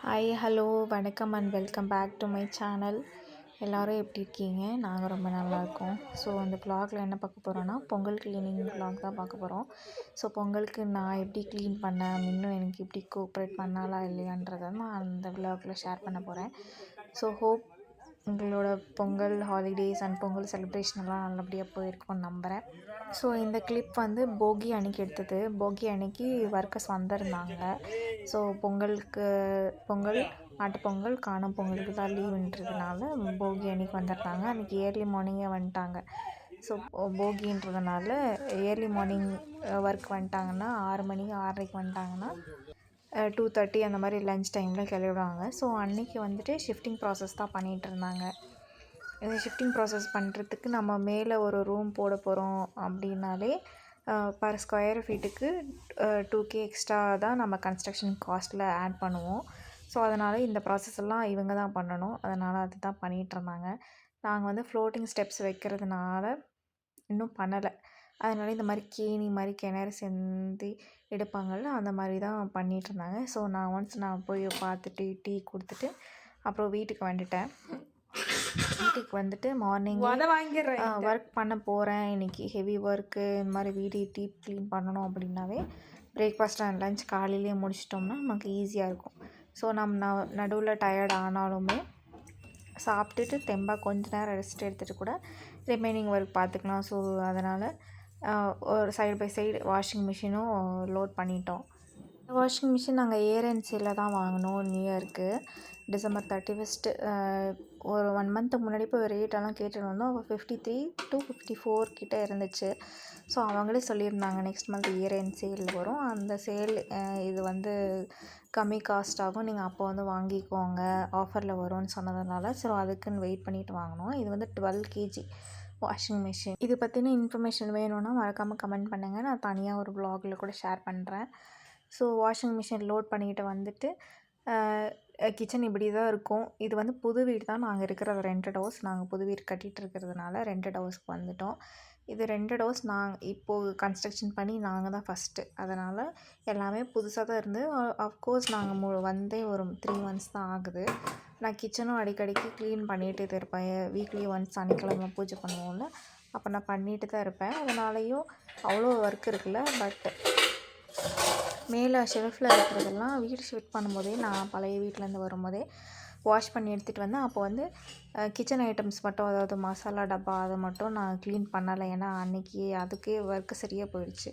Hi hello வணக்கம் and welcome back to my channel எல்லோரும் எப்படி இருக்கீங்க? நாங்கள் ரொம்ப நல்லாயிருக்கோம் ஸோ அந்த ப்ளாகில் என்ன பார்க்க போகிறோன்னா பொங்கல் க்ளீனிங் ப்ளாக் தான் பார்க்க போகிறோம் ஸோ பொங்கலுக்கு நான் எப்படி க்ளீன் பண்ணேன்? இன்னும் எனக்கு எப்படி கோஆப்ரேட் பண்ணாலா இல்லையான்றதை நான் அந்த vlogல ஷேர் பண்ண போகிறேன் ஸோ ஹோப் உங்களோட Pongal holidays and Pongal celebration எல்லாம் நல்லபடியாக போயிருக்கும்னு நம்புகிறேன் ஸோ இந்த கிளிப் வந்து போகி அன்னைக்கு எடுத்தது. போகி அன்னைக்கு ஒர்க்கர்ஸ் வந்திருந்தாங்க. ஸோ பொங்கலுக்கு பொங்கல் மாட்டுப் பொங்கல் காணும் பொங்கலுக்கு தான் லீவுன்றதுனால போகி அன்னைக்கு வந்திருந்தாங்க. அன்றைக்கி ஏர்லி மார்னிங்கே வந்துட்டாங்க. ஸோ போகின்றதுனால ஏர்லி மார்னிங் ஒர்க் வந்துட்டாங்கன்னா ஆறு மணி ஆறரைக்கு வந்துட்டாங்கன்னா டூ தேர்ட்டி அந்த மாதிரி லஞ்ச் டைமில் கிளம்பிடுவாங்க. ஸோ அன்றைக்கி வந்துட்டு ஷிஃப்டிங் ப்ராசஸ் தான் பண்ணிகிட்டு இருந்தாங்க. இந்த ஷிஃப்டிங் ப்ராசஸ் பண்ணுறதுக்கு நம்ம மேலே ஒரு ரூம் போட போகிறோம் அப்படின்னாலே பர் ஸ்கொயர் ஃபீட்டுக்கு டூ கே எக்ஸ்ட்ரா தான் நம்ம கன்ஸ்ட்ரக்ஷன் காஸ்ட்டில் ஆட் பண்ணுவோம். ஸோ அதனால் இந்த ப்ராசஸ் எல்லாம் இவங்க தான் பண்ணணும். அதனால் அது தான் பண்ணிகிட்டு இருந்தாங்க. நாங்கள் வந்து ஃப்ளோட்டிங் ஸ்டெப்ஸ் வைக்கிறதுனால இன்னும் பண்ணலை. அதனால இந்த மாதிரி கேணி மாதிரி கிணறு செந்தி எடுப்பாங்கள்ல அந்த மாதிரி தான் பண்ணிகிட்டு இருந்தாங்க ஸோ நான் ஒன்ஸ் நான் போய் பார்த்துட்டு டீ கொடுத்துட்டு அப்புறம் வீட்டுக்கு வந்துட்டேன். வீட்டுக்கு வந்துட்டு மார்னிங் ஒர்க் பண்ண போகிறேன் இன்றைக்கி ஹெவி ஒர்க்கு இந்த மாதிரி வீடு டீப் க்ளீன் பண்ணணும் அப்படின்னாவே பிரேக்ஃபாஸ்ட் அண்ட் லஞ்ச் காலையிலேயே முடிச்சிட்டோம்னா நமக்கு ஈஸியாக இருக்கும். ஸோ நம்ம ந நடுவில் டயர்ட் ஆனாலுமே சாப்பிட்டுட்டு தெம்பாக கொஞ்ச நேரம் ரெஸ்ட் எடுத்துகிட்டு கூட ரிமைனிங் ஒர்க் பார்த்துக்கலாம். ஸோ அதனால் ஒரு சைடு பை சைடு வாஷிங் மிஷினும் லோட் பண்ணிட்டோம். வாஷிங் மிஷின் நாங்கள் ஏரன்சியில் தான் வாங்கினோம் நியூ இயருக்கு டிசம்பர் தேர்ட்டி ஃபஸ்ட்டு ஒரு ஒன் மந்த்துக்கு முன்னாடி போய் ரேட்டெல்லாம் கேட்டுட்டு வந்தோம். Fifty three two fifty four கிட்டே இருந்துச்சு. ஸோ அவங்களே சொல்லியிருந்தாங்க நெக்ஸ்ட் மந்த் இயர் சேல் வரும். அந்த சேல் இது வந்து கம்மி காஸ்ட் ஆகும். நீங்கள் அப்போ வந்து வாங்கிக்கோங்க. ஆஃபரில் வரும்னு சொன்னதுனால ஸோ அதுக்குன்னு வெயிட் பண்ணிட்டு வாங்கினோம். இது வந்து டுவெல் கேஜி வாஷிங் மிஷின். இது பற்றின இன்ஃபர்மேஷன் வேணும்னா மறக்காமல் கமெண்ட் பண்ணுங்கள் நான் தனியாக ஒரு ப்ளாகில் கூட ஷேர் பண்ணுறேன் ஸோ வாஷிங் மிஷின் லோட் பண்ணிக்கிட்டு வந்துட்டு கிச்சன் இப்படி தான் இருக்கும். இது வந்து புது வீடு தான். நாங்கள் இருக்கிற ரெண்டட் ஹவுஸ் நாங்கள் புது வீடு கட்டிகிட்டு இருக்கிறதுனால ரெண்டட் ஹவுஸ்க்கு வந்துட்டோம். இது ரெண்டு டோஸ் நாங்கள் இப்போது கன்ஸ்ட்ரக்ஷன் பண்ணி நாங்கள் தான் ஃபஸ்ட்டு அதனால் எல்லாமே புதுசாக தான் இருந்து அஃப்கோர்ஸ் நாங்கள் மு வந்தே ஒரு த்ரீ மந்த்ஸ் தான் ஆகுது. நான் கிச்சனும் அடிக்கடிக்கு க்ளீன் பண்ணிகிட்டே தான் இருப்பேன். வீக்லி ஒன்ஸ் சனிக்கிழமை பூஜை பண்ணுவோம்ல அப்போ நான் பண்ணிட்டு தான் இருப்பேன். அதனாலேயும் அவ்வளோ ஒர்க் இருக்குல்ல பட் மேலே ஷெல்ஃபில் இருக்கிறதெல்லாம் வீடு ஷிஃப்ட் பண்ணும்போதே நான் பழைய வீட்டிலேருந்து வரும்போதே வாஷ் பண்ணி எடுத்துகிட்டு வந்தேன். அப்போ வந்து கிச்சன் ஐட்டம்ஸ் மட்டும் அதாவது மசாலா டப்பா அதை மட்டும் நான் க்ளீன் பண்ணலை. ஏன்னா அன்றைக்கி அதுக்கே ஒர்க்கு சரியாக போயிடுச்சு.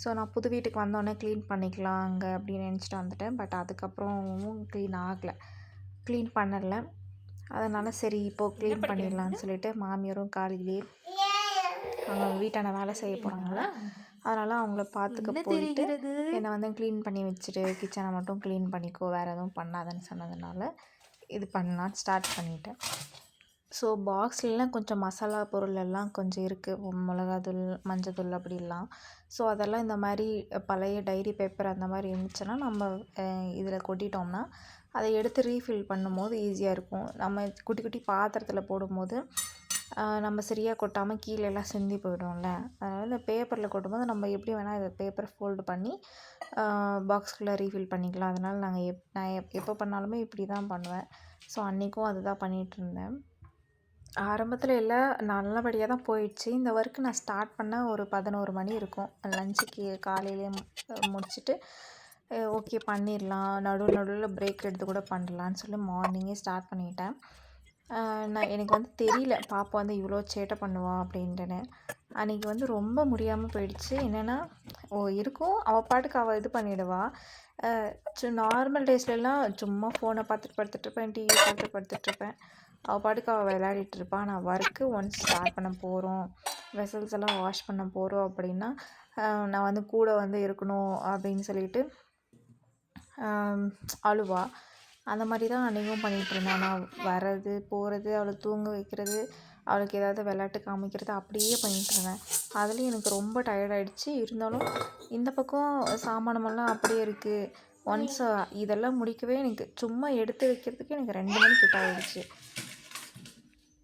ஸோ நான் புது வீட்டுக்கு வந்தோடனே க்ளீன் பண்ணிக்கலாம் அங்கே அப்படின்னு நினச்சிட்டு வந்துட்டேன். பட் அதுக்கப்புறமும் க்ளீன் ஆகலை. க்ளீன் பண்ணலை. அதனால் சரி இப்போது க்ளீன் பண்ணிடலான்னு சொல்லிட்டு மாமியாரும் காலையிலே அவங்க வீட்டான வேலை செய்ய போகிறாங்கள அதனால் அவங்கள பார்த்துக்க போயிட்டு என்னை வந்து க்ளீன் பண்ணி வச்சுட்டு கிச்சனை மட்டும் க்ளீன் பண்ணிக்கோ வேறு எதுவும் பண்ணாதன்னு சொன்னதுனால இது பண்ணலாம் ஸ்டார்ட் பண்ணிட்டேன். ஸோ பாக்ஸ்லலாம் கொஞ்சம் மசாலா பொருள் எல்லாம் கொஞ்சம் இருக்குது மிளகாத்தூள் மஞ்சத்தூள் அப்படிலாம். ஸோ அதெல்லாம் இந்த மாதிரி பழைய டைரி பேப்பர் அந்த மாதிரி இருந்துச்சுன்னா நம்ம இதில் கொட்டிட்டோம்னா அதை எடுத்து ரீஃபில் பண்ணும்போது ஈஸியாக இருக்கும். நம்ம குட்டி குட்டி பாத்திரத்தில் போடும்போது நம்ம சரியாக கொட்டாமல் கீழேலாம் சிந்தி போயிடும்ல. அதனால் இந்த பேப்பரில் கொட்டும்போது நம்ம எப்படி வேணால் இதை பேப்பரை ஃபோல்டு பண்ணி பாக்ஸ்குள்ளே ரீஃபில் பண்ணிக்கலாம். அதனால் நாங்கள் எப் நான் எப் எப்போ பண்ணாலுமே இப்படி தான் பண்ணுவேன். ஸோ அன்றைக்கும் அதுதான் பண்ணிகிட்டு இருந்தேன். ஆரம்பத்தில் எல்லாம் நல்லபடியாக தான் போயிடுச்சு. இந்த ஒர்க்கு நான் ஸ்டார்ட் பண்ண ஒரு பதினோரு மணி இருக்கும். லஞ்சுக்கு காலையிலே முடிச்சுட்டு ஓகே பண்ணிடலாம். நடுவு நடுவில் பிரேக் எடுத்து கூட பண்ணலான்னு சொல்லி மார்னிங்கே ஸ்டார்ட் பண்ணிட்டேன். நான் எனக்கு வந்து தெரியல பாப்பா வந்து இவ்வளோ சேட்டை பண்ணுவா அப்படின்ட்டுன்னு அன்றைக்கி வந்து ரொம்ப முடியாமல் போயிடுச்சு. என்னென்னா ஓ இருக்கும் அவள் பாட்டுக்கு அவள் இது பண்ணிவிடுவா சு நார்மல் டேஸ்லலாம் சும்மா ஃபோனை பார்த்துட்டு படுத்துட்ருப்பேன் டிவி பார்த்துட்டு படுத்துட்ருப்பேன் அவள் பாட்டுக்கு அவள் விளையாடிட்டு இருப்பாள் நான் ஒர்க்கு ஒன்ஸ் ஸ்டார்ட் பண்ண போகிறோம் வெசல்ஸ் எல்லாம் வாஷ் பண்ண போகிறோம் அப்படின்னா நான் வந்து கூட வந்து இருக்கணும் அப்படின்னு சொல்லிட்டு அழுவா. அந்த மாதிரி தான் அன்றைக்கும் பண்ணிகிட்டு இருந்தேன். நான் வர்றது போகிறது அவளை தூங்க வைக்கிறது அவளுக்கு ஏதாவது விளையாட்டு காமிக்கிறது அப்படியே பண்ணிகிட்டு இருந்தேன். அதுலேயும் எனக்கு ரொம்ப டயர்டாயிடுச்சு இருந்தாலும் இந்த பக்கம் சாமானமெல்லாம் அப்படியே இருக்குது ஒன்ஸ் இதெல்லாம் முடிக்கவே எனக்கு சும்மா எடுத்து வைக்கிறதுக்கு எனக்கு ரெண்டு மணி கிட்ட ஆகிடுச்சு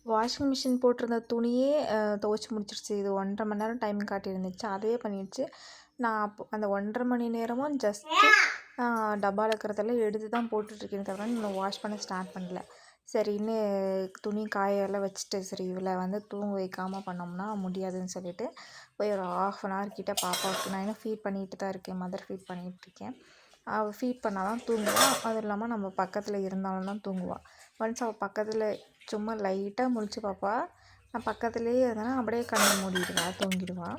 வாஷிங் மிஷின் போட்டிருந்த துணியே துவைச்சி முடிச்சிருச்சு. இது ஒன்றரை மணி நேரம் டைம் காட்டியிருந்துச்சு. அதே பண்ணிடுச்சு. நான் அப்போ அந்த ஒன்றரை மணி நேரமும் ஜஸ்ட்டு டப்பாவில் இருக்கிறதெல்லாம் எடுத்து தான் போட்டுட்ருக்கேனே தவிர இன்னும் வாஷ் பண்ண ஸ்டார்ட் பண்ணல. சரின்னு துணி காயெல்லாம் வச்சுட்டு சரி இவளை வந்து தூங்க வைக்காமல் பண்ணோம்னா முடியாதுன்னு சொல்லிட்டு போய் ஒரு ஆஃப் அன் ஹவர் கிட்டே பாப்பாவுக்கு நான் இன்னும் ஃபீட் பண்ணிகிட்டு தான் இருக்கேன் மதர் ஃபீட் பண்ணிகிட்ருக்கேன் அவள் ஃபீட் பண்ணால் தான் தூங்குவாள் அதுவும் இல்லாமல் நம்ம பக்கத்தில் இருந்தாலும் தான் தூங்குவாள் ஒன்ஸ் அவள் பக்கத்தில் சும்மா லைட்டாக முழிச்சு பார்ப்பா நான் பக்கத்துலேயே இருந்தேன்னா அப்படியே கண்ணை மூடிடுவா தூங்கிடுவாள்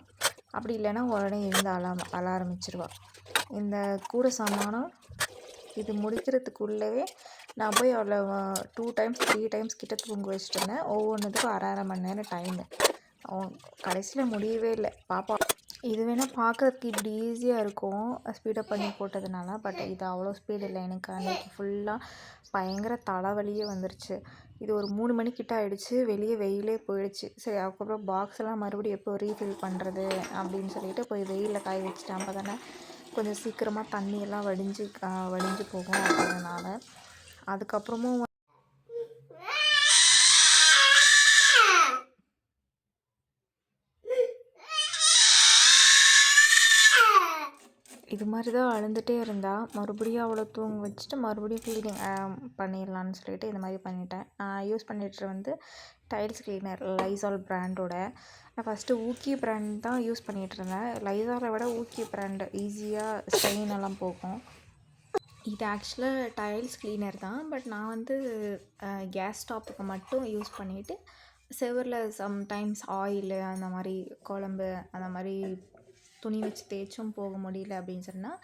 அப்படி இல்லைன்னா உடனே எழுந்து அலாம் அழ ஆரம்பிச்சிடுவா இந்த கூடை சாமானம் இது முடிக்கிறதுக்குள்ளவே நான் போய் அவளை டூ டைம்ஸ் த்ரீ டைம்ஸ் கிட்ட தூங்க வச்சுட்டு இருந்தேன் ஒவ்வொன்றுத்துக்கும் அரை அரை மணி நேரம் டைமு கடைசியில் முடியவே இல்லை. பாப்பா இது வேணால் பார்க்குறதுக்கு இப்படி ஈஸியாக இருக்கும் ஸ்பீடப் பண்ணி போட்டதுனால பட் இது அவ்வளோ ஸ்பீடு இல்லை. எனக்கு அன்றைக்கி ஃபுல்லாக பயங்கர தலைவலியே வந்துருச்சு. இது ஒரு மூணு மணிக்கிட்ட ஆகிடுச்சு வெளியே வெயிலே போயிடுச்சு. சரி அதுக்கப்புறம் பாக்ஸ் எல்லாம் மறுபடியும் எப்போ ரீஃபில் பண்ணுறது அப்படின்னு சொல்லிட்டு போய் வெயிலில் காய வச்சுட்டேன். அப்போ தானே கொஞ்சம் சீக்கிரமாக தண்ணியெல்லாம் வடிஞ்சு வடிஞ்சு போகும் அப்படின்றனால அதுக்கப்புறமும் இது மாதிரி தான் அழுந்துகிட்டே இருந்தால் மறுபடியும் அவளை தூங்க வச்சுட்டு மறுபடியும் க்ளீனிங் பண்ணிடலான்னு சொல்லிட்டு இந்த மாதிரி பண்ணிட்டேன். நான் யூஸ் பண்ணிட்டு வந்து டைல்ஸ் க்ளீனர் லைசால் ப்ராண்டோட நான் ஃபஸ்ட்டு ஊக்கி ப்ராண்ட் தான் யூஸ் பண்ணிகிட்ருந்தேன் லைசாலை விட ஊக்கி ப்ராண்டு ஈஸியாக ஸ்ட்ரெயின் எல்லாம் போகும். இது ஆக்சுவலாக டைல்ஸ் க்ளீனர் தான். பட் நான் வந்து கேஸ் ஸ்டாப்புக்கு மட்டும் யூஸ் பண்ணிவிட்டு செவரில் சம்டைம்ஸ் ஆயிலு அந்த மாதிரி குழம்பு அந்த மாதிரி துணி வச்சு தேய்ச்சும் போக முடியல அப்படின்னு சொன்னால்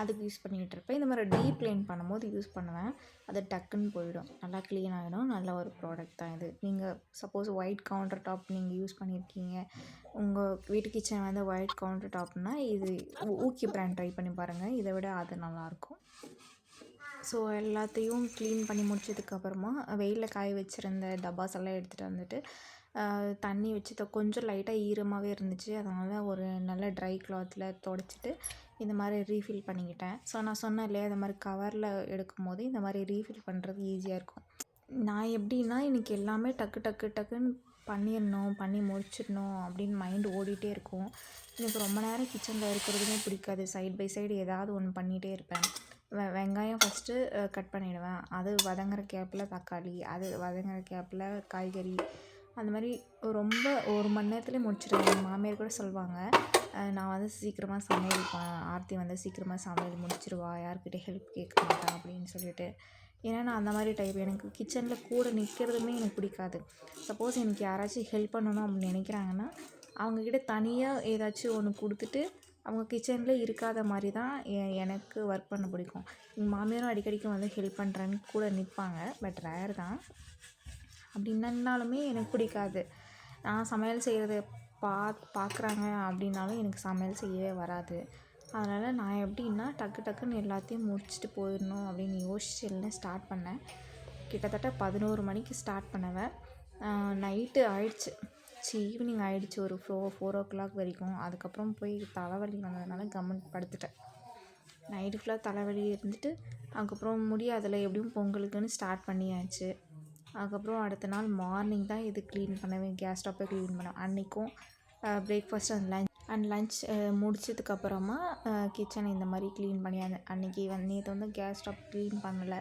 அதுக்கு யூஸ் பண்ணிக்கிட்டு இருப்பேன் இந்த மாதிரி டீப் க்ளீன் பண்ணும்போது யூஸ் பண்ணுவேன். அது டக்குன்னு போயிடும். நல்லா க்ளீன் ஆகிடும் நல்ல ஒரு ப்ராடக்ட் தான் இது. நீங்கள் சப்போஸ் ஒயிட் கவுண்டர் டாப் நீங்கள் யூஸ் பண்ணியிருக்கீங்க உங்கள் வீட்டு கிச்சன் வந்து ஒயிட் கவுண்டர் டாப்னா இது ஊக்கி ப்ராண்ட் ட்ரை பண்ணி பாருங்கள் இதை விட அது நல்லாயிருக்கும் ஸோ எல்லாத்தையும் க்ளீன் பண்ணி முடிச்சதுக்கப்புறமா வெயிலில் காய வச்சுருந்த டப்பாஸ் எல்லாம் எடுத்துகிட்டு வந்துட்டு தண்ணி வச்சு கொஞ்சம் லைட்டாக ஈரமாகவே இருந்துச்சு. அதனால் ஒரு நல்ல ட்ரை கிளாத்தில் துடச்சிட்டு இந்த மாதிரி ரீஃபில் பண்ணிக்கிட்டேன். ஸோ நான் சொன்னேன் இல்லையா இந்த மாதிரி கவரில் எடுக்கும் போது இந்த மாதிரி ரீஃபில் பண்ணுறது ஈஸியாக இருக்கும். நான் எப்படின்னா இன்றைக்கி எல்லாமே டக்கு டக்கு டக்குன்னு பண்ணிடணும் பண்ணி முடிச்சிடணும் அப்படின்னு மைண்டு ஓடிட்டே இருக்கும். எனக்கு ரொம்ப நேரம் கிச்சனில் இருக்கிறதுமே பிடிக்காது. சைட் பை சைடு ஏதாவது ஒன்று பண்ணிகிட்டே இருப்பேன். வெ வெங்காயம் ஃபஸ்ட்டு கட் பண்ணிவிடுவேன் அது வதங்குற கேப்பில் தக்காளி அது வதங்குற கேப்பில் காய்கறி அந்த மாதிரி ரொம்ப ஒரு மணி நேரத்துலேயே முடிச்சிடுவேன் எங்கள் மாமியார் கூட சொல்லுவாங்க நான் வந்து சீக்கிரமாக சமையல் ஆர்த்தி வந்து சீக்கிரமாக சமையல் முடிச்சிடுவா யாருக்கிட்டே ஹெல்ப் கேட்க மாட்டான் அப்படின்னு சொல்லிட்டு. ஏன்னா நான் அந்த மாதிரி டைப் எனக்கு கிச்சனில் கூட நிற்கிறதுமே எனக்கு பிடிக்காது. சப்போஸ் எனக்கு யாராச்சும் ஹெல்ப் பண்ணணும் அப்படின்னு நினைக்கிறாங்கன்னா அவங்கக்கிட்ட தனியாக ஏதாச்சும் ஒன்று கொடுத்துட்டு அவங்க கிச்சனில் இருக்காத மாதிரி தான் எனக்கு ஒர்க் பண்ண பிடிக்கும். எங்கள் மாமியாரும் அடிக்கடிக்கு வந்து ஹெல்ப் பண்ணுறேன்னு கூட நிற்பாங்க பட் ரேர் தான். அப்படி என்னன்னாலுமே எனக்கு பிடிக்காது. நான் சமையல் செய்கிறத பா பார்க்குறாங்க அப்படின்னாலும் எனக்கு சமையல் செய்யவே வராது. அதனால் நான் எப்படின்னா டக்கு டக்குன்னு எல்லாத்தையும் முடிச்சுட்டு போயிடணும் அப்படின்னு யோசிச்சு எல்லாம் ஸ்டார்ட் பண்ணேன். கிட்டத்தட்ட பதினோரு மணிக்கு ஸ்டார்ட் பண்ணுவேன். நைட்டு ஆயிடுச்சு. சி ஈவினிங் ஆயிடுச்சு. ஒரு ஃபோ ஃபோர் ஓ கிளாக் வரைக்கும். அதுக்கப்புறம் போய் தலைவலி வந்ததுனால கம்மன் படுத்துட்டேன். நைட்டு ஃபுல்லாக தலைவலி இருந்துட்டு அதுக்கப்புறம் முடியாதில்ல எப்படியும் பொங்கலுக்குன்னு ஸ்டார்ட் பண்ணியாச்சு. அதுக்கப்புறம் அடுத்த நாள் மார்னிங் தான் இது க்ளீன் பண்ணுவேன். கேஸ் ஸ்டப்பை க்ளீன் பண்ணுவேன். அன்றைக்கும் breakfast and lunch and lunch முடிச்சதுக்கப்புறமா கிச்சன் இந்த மாதிரி க்ளீன் பண்ணி அந்த அன்றைக்கி வந்து நேற்று வந்து கேஸ் ஸ்டவ் க்ளீன் பண்ணலை.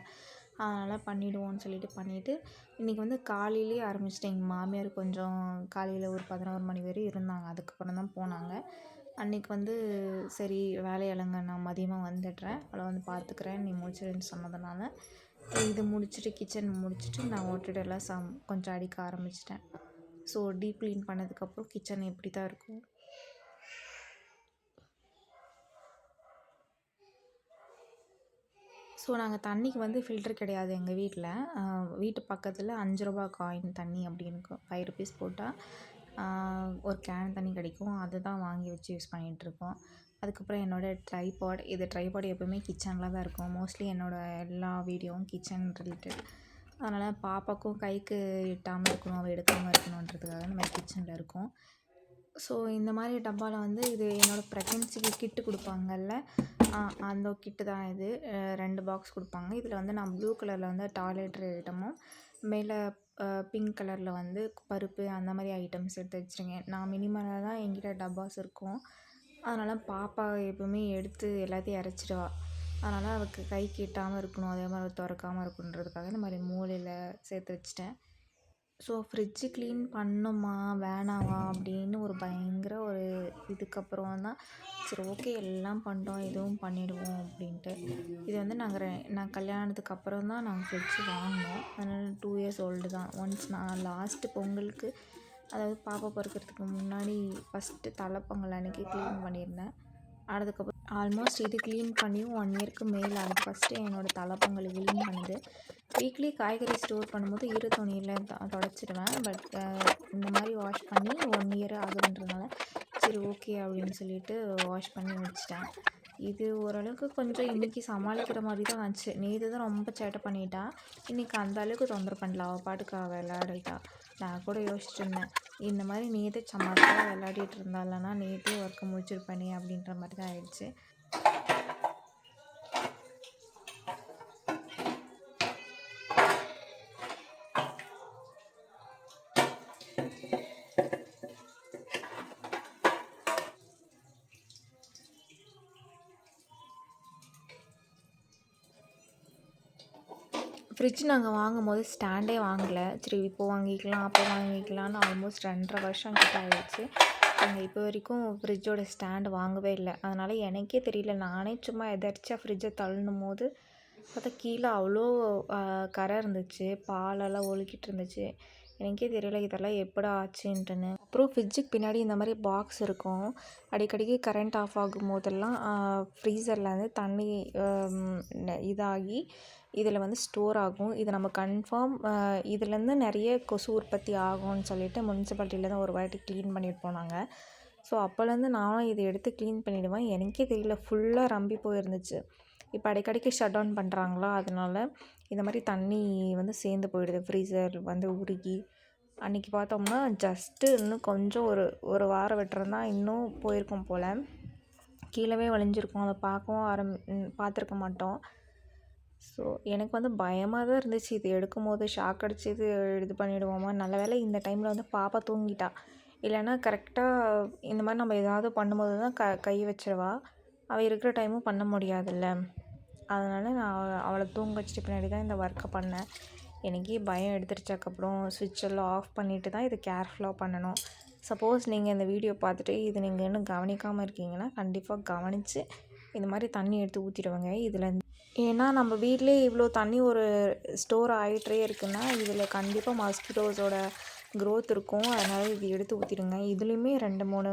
அதனால் பண்ணிவிடுவோன்னு சொல்லிட்டு பண்ணிவிட்டு இன்றைக்கி வந்து காலையிலேயே ஆரம்பிச்சிட்டேன். எங்கள் மாமியார் கொஞ்சம் காலையில் ஒரு பதினோரு மணி வரையும் இருந்தாங்க. அதுக்கப்புறம் தான் போனாங்க. அன்றைக்கி வந்து சரி வேலையாளுங்க நான் மதியமாக வந்துடுறேன். அவளை வந்து பார்த்துக்கிறேன். நீ முடிச்சிருன்னு சொன்னதுனால. இது முடிச்சுட்டு கிச்சன் முடிச்சுட்டு நான் ஓட்டுடெல்லாம் சம் கொஞ்சம் அடிக்க ஆரம்பிச்சிட்டேன். ஸோ டீப் க்ளீன் பண்ணதுக்கப்புறம் கிச்சன் எப்படி தான் இருக்கும்? ஸோ நாங்கள் தண்ணிக்கு வந்து ஃபில்டர் கிடையாது எங்கள் வீட்டில் வீட்டு பக்கத்தில் அஞ்சு ரூபா காயின் தண்ணி அப்படின்னு ஃபைவ் ருபீஸ் போட்டால் ஒரு கேன் தண்ணி கிடைக்கும். அதை தான் வாங்கி வச்சு யூஸ் பண்ணிகிட்ருக்கோம் அதுக்கப்புறம் என்னோடய ட்ரைபாட் இது ட்ரைபாட் எப்போவுமே கிச்சனில் தான் இருக்கும். மோஸ்ட்லி என்னோடய எல்லா வீடியோவும் கிச்சன் ரிலேட்டட் அதனால் பாப்பாக்கும் கைக்கு எட்டாமல் இருக்கணும் அவள் எடுக்காமல் இருக்கணுன்றதுக்காக இந்த மாதிரி கிச்சனில் இருக்கும். ஸோ இந்த மாதிரி டப்பாவில் வந்து இது என்னோடய ப்ரெக்னென்சிக்கு கிட்டு கொடுப்பாங்கல்ல அந்த கிட்டு தான் இது. ரெண்டு பாக்ஸ் கொடுப்பாங்க. இதில் வந்து நான் ப்ளூ கலரில் வந்து டாய்லெட் ஐட்டமும் மேலே பிங்க் கலரில் வந்து பருப்பு அந்த மாதிரி ஐட்டம்ஸ் எடுத்து வச்சுருக்கேன். நான் மினிமலாக தான் எங்கிட்ட டப்பாஸ் இருக்கும். அதனால் பாப்பா எப்போவுமே எடுத்து எல்லாத்தையும் இறச்சிடுவா அதனால் அவளுக்கு கை கெட்டாமல் இருக்கணும் அதே மாதிரி திறக்காமல் இருக்கணுன்றதுக்காக இந்த மாதிரி மூலையில் சேர்த்து வச்சிட்டேன். ஸோ ஃப்ரிட்ஜு க்ளீன் பண்ணுமா வேணாமா அப்படின்னு ஒரு பயங்கர ஒரு இதுக்கப்புறம் தான் சரி ஓகே எல்லாம் பண்ணிட்டோம் இதுவும் பண்ணிவிடுவோம் அப்படின்ட்டு. இது வந்து நாங்கள் நான் கல்யாணத்துக்கு அப்புறம் தான் நாங்கள் ஃப்ரிட்ஜு வாங்கினோம். அதனால் டூ இயர்ஸ் ஓல்டு தான். ஒன்ஸ் நான் லாஸ்ட்டு பொங்கலுக்கு அதாவது பாப்பா பிறக்கிறதுக்கு முன்னாடி ஃபஸ்ட்டு தலைப்பொங்கல் அன்றைக்கி க்ளீன் பண்ணியிருந்தேன். அதுக்கப்புறம் ஆல்மோஸ்ட் இது க்ளீன் பண்ணியும் ஒன் இயர்க்கு மேலே ஆகுது ஃபஸ்ட்டு என்னோடய தலைப்பொங்கல் க்ளீன் பண்ணுது வீக்லி காய்கறி ஸ்டோர் பண்ணும்போது இரு துணியில் தொடச்சிடுவேன் பட் இந்த மாதிரி வாஷ் பண்ணி ஒன் இயர் ஆகுதுன்றதுனால சரி ஓகே அப்படின்னு சொல்லிட்டு வாஷ் பண்ணி முடிச்சிட்டேன். இது ஓரளவுக்கு கொஞ்சம் இன்றைக்கி சமாளிக்கிற மாதிரி தான் ஆச்சு. நேற்று தான் ரொம்ப சேட்டை பண்ணிட்டா. இன்றைக்கி அந்த அளவுக்கு தொந்தரவு பண்ணல. அவள் பாட்டுக்கு அவள் விளையாடிட்டா. நான் கூட யோசிச்சுருந்தேன் இந்த மாதிரி நேற்று சமாளிச்சா விளையாடிட்டு இருந்தா நேற்றே ஒர்க்கை முடிச்சிருப்பேனே அப்படின்ற மாதிரி தான் ஆயிடுச்சு. ஃப்ரிட்ஜ் நாங்கள் வாங்கும்போது ஸ்டாண்டே வாங்கலை. சரி இப்போ வாங்கிக்கலாம் அப்போ வாங்கிக்கலாம்னு ஆல்மோஸ்ட் ரெண்டரை வருஷம் கிட்ட ஆயிடுச்சு. நாங்கள் இப்போ வரைக்கும் ஃப்ரிட்ஜோட ஸ்டாண்டு வாங்கவே இல்லை. அதனால் எனக்கே தெரியல. நானே சும்மா எதர்ச்சியாக ஃப்ரிட்ஜை தள்ளணும் போது பார்த்தா கீழே அவ்வளோ கரை இருந்துச்சு. பாலெல்லாம் ஒழுக்கிட்டு இருந்துச்சு. எனக்கே தெரியல இதெல்லாம் எப்படா ஆச்சுன்ட்டுன்னு. அப்புறம் ஃப்ரிட்ஜுக்கு பின்னாடி இந்த மாதிரி பாக்ஸ் இருக்கும். அடிக்கடிக்கு கரண்ட் ஆஃப் ஆகும் போதெல்லாம் ஃப்ரீசரில் வந்து தண்ணி இதாகி இதில் வந்து ஸ்டோர் ஆகும். இது நம்ம கன்ஃபார்ம் இதுலேருந்து நிறைய கொசு உற்பத்தி ஆகும்னு சொல்லிட்டு முனிசிபாலிட்டியில் தான் ஒரு வாட்டி க்ளீன் பண்ணிட்டு போனாங்க. ஸோ அப்போலேருந்து நானும் இதை எடுத்து க்ளீன் பண்ணிவிடுவேன் எனக்கே தெரியல ஃபுல்லாக ரம்பி போயிருந்துச்சு. இப்போ அடிக்கடிக்கு ஷட் டவுன் பண்ணுறாங்களா அதனால இந்த மாதிரி தண்ணி வந்து சேர்ந்து போயிடுது. ஃப்ரீசர் வந்து உருகி. அன்றைக்கி பார்த்தோம்னா ஜஸ்ட்டு இன்னும் கொஞ்சம் ஒரு ஒரு வாரம் விட்டுருந்தா இன்னும் போயிருக்கும் போல். கீழவே வழிஞ்சிருக்கும். அதை பார்க்கவும் ஆரம் பார்த்துருக்க மாட்டோம். ஸோ எனக்கு வந்து பயமாக தான் இருந்துச்சு. இது எடுக்கும் போது ஷாக் அடிச்சு இது இது பண்ணிவிடுவோமா நல்ல வேளை இந்த டைமில் வந்து பாப்பா தூங்கிட்டா. இல்லைன்னா கரெக்டாக இந்த மாதிரி நம்ம ஏதாவது பண்ணும்போது தான் க கை வச்சிருவா. அவள் இருக்கிற டைமும் பண்ண முடியாதுல்ல. அதனால் நான் அவளை தூங்க வச்சுட்டு பின்னாடி தான் இந்த ஒர்க்கை பண்ணேன். எனக்கே பயம் எடுத்துருச்சக்கப்புறம் சுவிட்ச் எல்லாம் ஆஃப் பண்ணிவிட்டு தான் இது கேர்ஃபுல்லாக பண்ணணும். சப்போஸ் நீங்கள் இந்த வீடியோ பார்த்துட்டு இது நீங்கள் இன்னும் கவனிக்காமல் இருக்கீங்கன்னா கண்டிப்பாக கவனித்து இந்த மாதிரி தண்ணி எடுத்து ஊற்றிடுவாங்க இதில் ஏன்னா நம்ம வீட்டிலே இவ்வளோ தண்ணி ஒரு ஸ்டோர் ஆகிட்டே இருக்குன்னா இதில் கண்டிப்பாக மஸ்கிட்டோஸோட க்ரோத் இருக்கும். அதனால் இது எடுத்து ஊற்றிடுங்க இதுலேயுமே ரெண்டு மூணு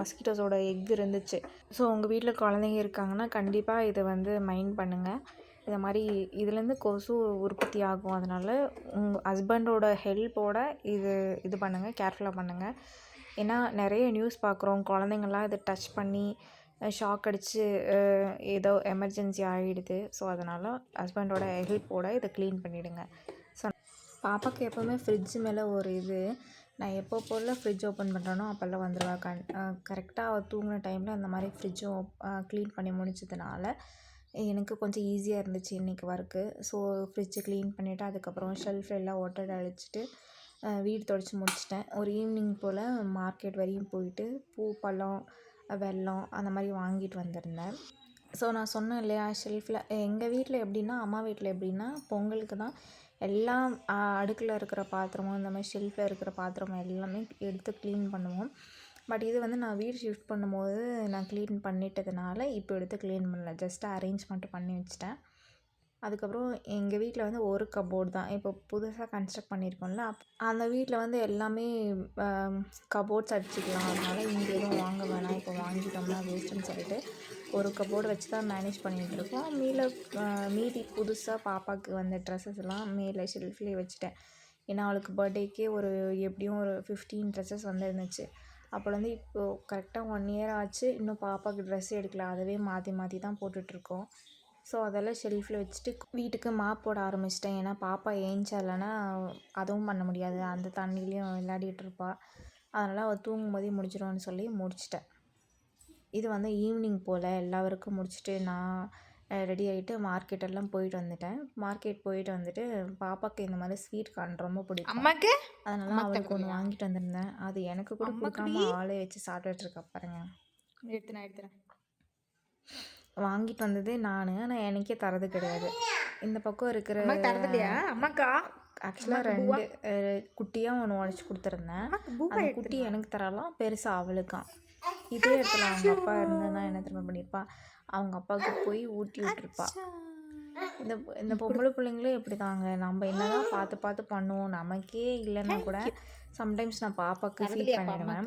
மஸ்கிட்டோஸோட எக் இருந்துச்சு. ஸோ உங்கள் வீட்டில் குழந்தைங்க இருக்காங்கன்னா கண்டிப்பாக இதை வந்து மைண்ட் பண்ணுங்கள் இதை மாதிரி இதுலேருந்து கொசு உற்பத்தி ஆகும். அதனால் உங்கள் ஹஸ்பண்டோட ஹெல்ப்போட இது இது பண்ணுங்கள் கேர்ஃபுல்லாக பண்ணுங்கள் ஏன்னா நிறைய நியூஸ் பார்க்குறோம் குழந்தைங்கள்லாம் இதை டச் பண்ணி ஷாக் அடித்து ஏதோ எமர்ஜென்சி ஆகிடுது ஸோ அதனால் ஹஸ்பண்டோட ஹெல்ப்போட இதை க்ளீன் பண்ணிவிடுங்க ஸோ பாப்பாவுக்கு எப்போவுமே ஃப்ரிட்ஜ் மேலே ஒரு இது நான் எப்போ போல் ஃப்ரிட்ஜ் ஓப்பன் பண்ணுறேனோ அப்போல்லாம் வந்துடுவா கண் கரெக்டாக அவள் தூங்கின டைமில் அந்த மாதிரி ஃப்ரிட்ஜும் க்ளீன் பண்ணி முடிச்சதுனால எனக்கு கொஞ்சம் ஈஸியாக இருந்துச்சு இன்றைக்கி ஒர்க்கு ஸோ ஃப்ரிட்ஜை க்ளீன் பண்ணிவிட்டு அதுக்கப்புறம் ஷெல்ஃப் எல்லாம் ஒட்டடை அழிச்சிட்டு வீடு தொடச்சி முடிச்சிட்டேன். ஒரு ஈவினிங் போல் மார்க்கெட் வரையும் போயிட்டு பூ பழம் வெல்லம் அந்த மாதிரி வாங்கிட்டு வந்திருந்தேன். ஸோ நான் சொன்னேன் இல்லையா ஷெல்ஃபில் எங்கள் வீட்டில் எப்படின்னா அம்மா வீட்டில் எப்படின்னா பொங்கலுக்கு தான் எல்லாம் அடுக்கில் இருக்கிற பாத்திரமும் இந்த மாதிரி ஷெல்ஃபில் இருக்கிற பாத்திரமும் எல்லாமே எடுத்து க்ளீன் பண்ணுவோம். பட் இது வந்து நான் வீடு ஷிஃப்ட் பண்ணும்போது நான் க்ளீன் பண்ணிட்டதுனால இப்போ எடுத்து க்ளீன் பண்ணல. ஜஸ்ட் அரேஞ்ச் மட்டும் பண்ணி வச்சிட்டேன். அதுக்கப்புறம் எங்கள் வீட்டில் வந்து ஒரு கபோர்டு தான். இப்போ புதுசாக கன்ஸ்ட்ரக்ட் பண்ணியிருக்கோம்ல அப் அந்த வீட்டில் வந்து எல்லாமே கபோர்ட்ஸ் அடிச்சுக்கலாம். அதனால் இங்கே எதுவும் வாங்க வேணாம். இப்போ வாங்கிட்டோம்னா வேஸ்ட்டுன்னு சொல்லிட்டு ஒரு கபோர்டு வச்சு தான் மேனேஜ் பண்ணிகிட்ருக்கோம் மேலே மீதி புதுசாக பாப்பாவுக்கு வந்த ட்ரெஸ்ஸஸ் எல்லாம் மேலே ஷெல்ஃப்லேயே வச்சுட்டேன். ஏன்னா அவளுக்கு பர்த்டேக்கே ஒரு எப்படியும் ஒரு ஃபிஃப்டீன் ட்ரெஸ்ஸஸ் வந்துருந்துச்சு. அப்போலேருந்து இப்போது கரெக்டாக ஒன் இயர் ஆச்சு. இன்னும் பாப்பாவுக்கு ட்ரெஸ் எடுக்கல. அதுவே மாற்றி மாற்றி தான் போட்டுட்ருக்கோம் ஸோ அதெல்லாம் ஷெல்ஃபில் வச்சுட்டு வீட்டுக்கு மாப் போட ஆரம்பிச்சிட்டேன். ஏன்னா பாப்பா ஏஞ்சாலனா அதுவும் பண்ண முடியாது. அந்த தண்ணிலையும் விளையாடிட்டு அதனால் அவள் தூங்கும் போதே முடிச்சிடும்னு சொல்லி முடிச்சிட்டேன். இது வந்து ஈவினிங் போல் எல்லா ஒர்க்கும் முடிச்சுட்டு நான் ரெடி ஆகிட்டு மார்க்கெட்டெல்லாம் போயிட்டு வந்துட்டேன். மார்க்கெட் போயிட்டு வந்துட்டு பாப்பாவுக்கு இந்த மாதிரி ஸ்வீட் கார்ன் ரொம்ப பிடிக்கும். அம்மாக்கு? அதனால அவளுக்கு ஒன்று வாங்கிட்டு வந்திருந்தேன். அது எனக்கு கூட கொடுக்காம ஆளே வச்சு சாப்பிட்டுட்டு இருக்கா பாருங்க. எடுத்து நான் எடுத்துறேன். வாங்கிட்டு வந்தது நான். ஆனால் எனக்கே தரது கிடையாது. இந்த பக்கம் இருக்கிற அம்மா தரது இல்லையா அம்மாக்கா ஆக்சுவலாக ரெண்டு குட்டியாக ஒன்று உடச்சி கொடுத்துருந்தேன். அந்த குட்டி எனக்கு தரலாம். பெருசாக அவளுக்கான் இதே இடத்துல அவங்க அப்பா இருந்ததுன்னா என்ன திரும்ப பண்ணியிருப்பா? அவங்க அப்பாவுக்கு போய் ஊட்டி விட்டுருப்பா. இந்த இந்த பொம்பளை பிள்ளைங்களும் இப்படி தாங்க நம்ம என்னதான் பார்த்து பார்த்து பண்ணுவோம். நமக்கே இல்லைன்னா கூட சம்டைம்ஸ் நான் பாப்பாவுக்கு ஃபீல் தரதுலையா பண்ணிடுவேன்.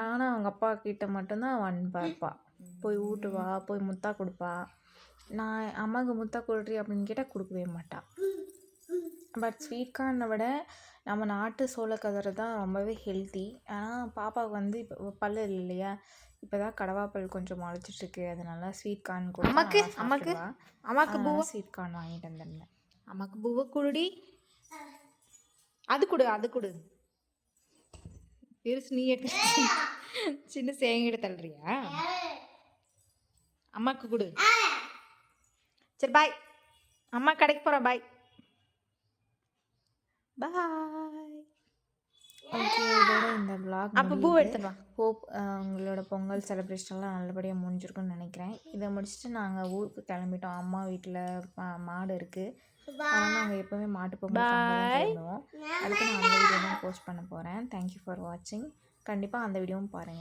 ஆனால் அவங்க அப்பா கிட்ட மட்டும்தான் ஒன் பார்ப்பா போய் ஊட்டுவா போய் முத்தா கொடுப்பா. நான் அம்மாவுக்கு முத்தா கொடுறி அப்படின்னு கேட்டால் கொடுக்கவே மாட்டா. பட் ஸ்வீட் கார்னை விட நம்ம நாட்டு சோளக்கதிரை தான் ரொம்பவே ஹெல்த்தி ஆனால் பாப்பாவுக்கு வந்து இப்போ பல்லு இல்லை இல்லையா? இப்போ தான் கடவாப்பல் கொஞ்சம் முளைச்சிட்ருக்கு அதனால ஸ்வீட் கார்ன் கூட அம்மாக்கு அம்மாக்கு அம்மாக்கு பூவா? ஸ்வீட் கார்ன் வாங்கிட்டு வந்திருந்தேன் அம்மாக்கு பூவை குடுடி. அது கொடு அது கொடு. பெருசு நீ எட்டு. சின்ன சேங்கிட்ட தள்ளுறியா? அம்மாக்கு கொடு. சரி பாய் அம்மா கடைக்கு போகிறேன் பாய் பாய் ஓகே இதோட இந்த vlog அப்போ பூ. எடுத்துட்டு வா. ஹோப் உங்களோட பொங்கல் செலிப்ரேஷன்லாம் நல்லபடியாக முடிஞ்சிருக்கும்னு நினைக்கிறேன். இதை முடிச்சுட்டு நாங்கள் ஊருக்கு கிளம்பிட்டோம். அம்மா வீட்டில் மாடு இருக்குது அதனால் நாங்கள் எப்போவுமே மாட்டு பொங்கல் அடுத்து நான் அந்த வீடியோ தான் போஸ்ட் பண்ண போகிறேன் தேங்க்யூ ஃபார் வாட்சிங் கண்டிப்பாக அந்த வீடியோவும் பாருங்கள்